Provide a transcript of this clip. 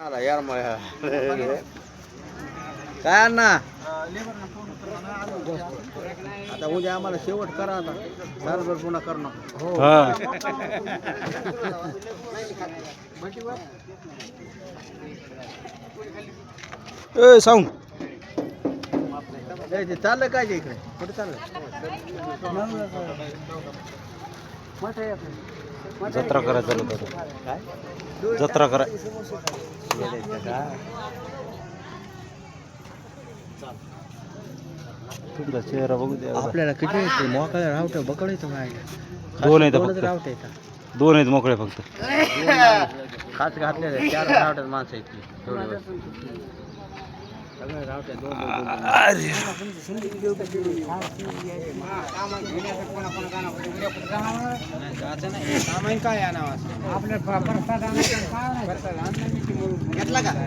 आला यार काय अण्णा? आता उद्या आम्हाला शेवट करा आता. बरोबर पुन्हा करू नका हो. ए सांग. चाललं काय ते इकडे? कुठे चाललं? जत्रा करायचं जत्रा करा तुमचा चेहरा बघू द्या आपल्याला किती येते मोकळ्या रावट बकड येतं काय? दोन फक्त. रावट येतात दोन आहेत मोकळे फक्त. खास घातलेले चार रावट्यात माणसं आहेत ती. টাকা